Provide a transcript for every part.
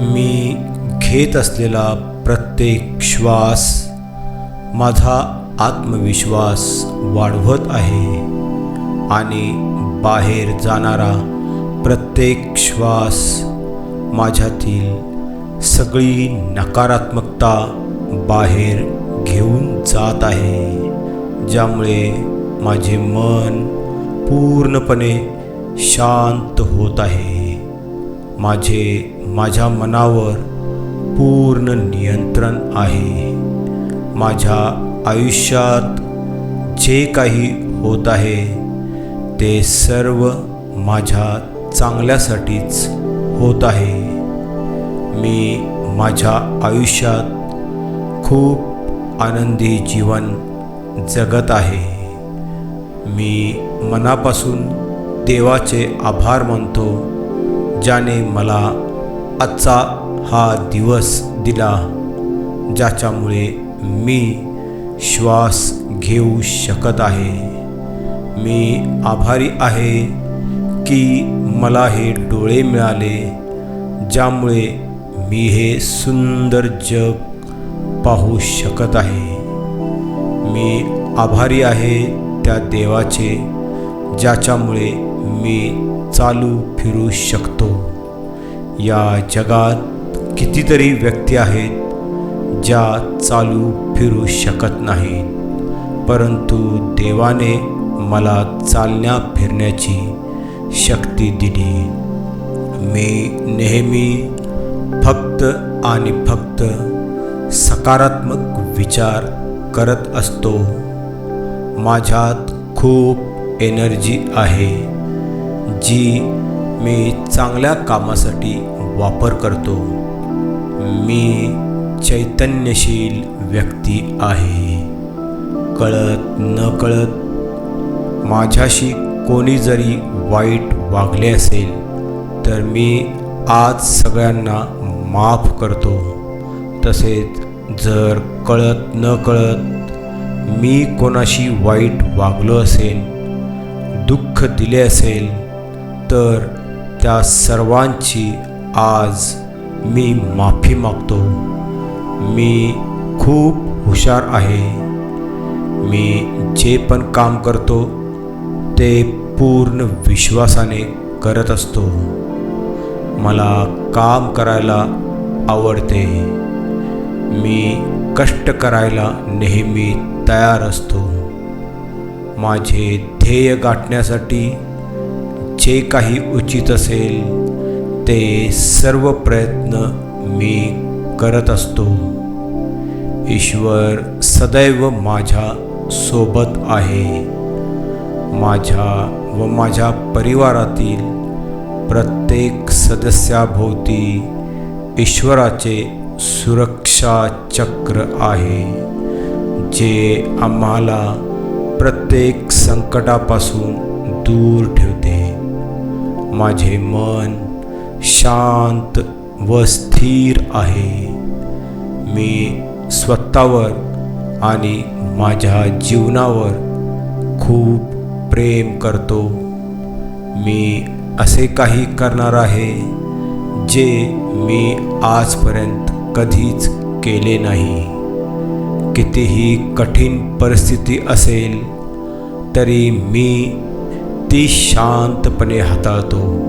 मी घेत असलेला प्रत्येक श्वास माझा आत्मविश्वास वाढवत आहे आणि बाहेर जाणारा प्रत्येक श्वास माझ्यातील सगळी नकारात्मकता बाहेर घेऊन जात आहे ज्यामुळे माझे मन पूर्णपणे शांत होत आहे. माझे माझ्या मनावर पूर्ण नियंत्रण आहे. माझ्या आयुष्यात जे काही होत आहे ते सर्व माझ्या चांगल्यासाठीच होत आहे. मी माझ्या आयुष्यात खूप आनंदी जीवन जगत आहे. मी मनापासून देवाचे आभार मानतो. ज्याने मला आजचा हा दिवस दिला ज्याच्यामुळे मी श्वास घेऊ शकत आहे. मी आभारी आहे की मला हे डोळे मिळाले ज्यामुळे मी हे सुंदर जग पाहू शकत आहे. मी आभारी आहे त्या देवाचे ज्याच्यामुळे मी चालू फिरू शकतो. या जगात कितीतरी व्यक्ती आहेत ज्या चालू फिरू शकत नाहीत. परंतु देवाने मला चालण्या फिरण्याची शक्ती दिली. मी नेहमी फक्त आणि फक्त सकारात्मक विचार करत असतो. माझ्यात खूप एनर्जी आहे. जी मी चांगल्या कामासाठी वापर करतो मी चैतन्यशील व्यक्ती आहे. कळत न कळत माझ्याशी कोणी जरी वाईट वागले असेल तर मी आज सगळ्यांना माफ करतो. तसेच जर कळत न कळत मी कोणाशी वाईट वागलो असेल दुःख दिले असेल तर त्या सर्वांची आज मी माफी मागतो. मी खूप हुशार आहे. मी जे पण काम करतो ते पूर्ण विश्वासाने करत असतो. मला काम करायला आवडते. मी कष्ट करायला नेहमी तयार असतो. माझे ध्येय गाठण्यासाठी जे काही उचित असेल ते सर्व प्रयत्न मी करत असतो. ईश्वर सदैव माझ्या सोबत आहे. माझ्या व माझ्या परिवारातील प्रत्येक सदस्याभोवती ईश्वराचे सुरक्षा चक्र आहे जे आम्हाला प्रत्येक संकटापासून दूर ठेवते. माझे मन शांत व स्थिर आहे. मी स्वतःवर आणि माझ्या जीवनावर खूप प्रेम करतो. मी असे काही करणार आहे जे मी आजपर्यंत कधीच केले नाही. कितीही कठीण परिस्थिती असेल तरी मी ती शांतपणे हाताळतो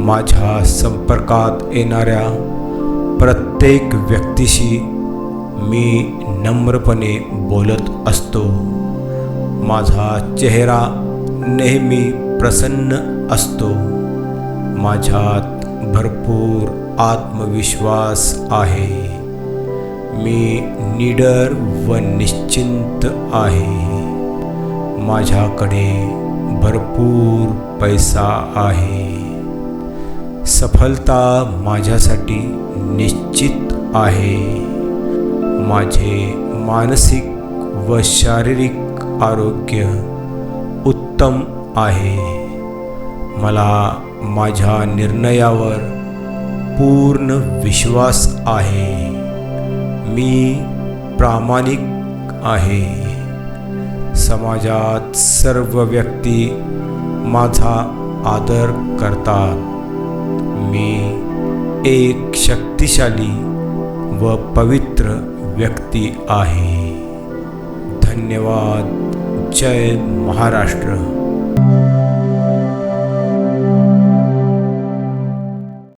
माझ्या संपर्कात येणाऱ्या प्रत्येक व्यक्तीशी मी नम्रपणे बोलत असतो। माझा चेहरा नेहमी निडर असतो। माझ्यात भरपूर आत्मविश्वास आहे। मी निडर व निश्चिंत आहे। माझ्याकडे भरपूर पैसा आहे. सफलता माझ्यासाठी निश्चित आहे. माझे मानसिक व शारीरिक आरोग्य उत्तम आहे. मला माझ्या निर्णयावर पूर्ण विश्वास आहे. मी प्रामाणिक आहे. समाजात सर्व व्यक्ती माझा आदर करतात. मी एक शक्तिशाली व पवित्र व्यक्ती आहे. धन्यवाद. जय महाराष्ट्र.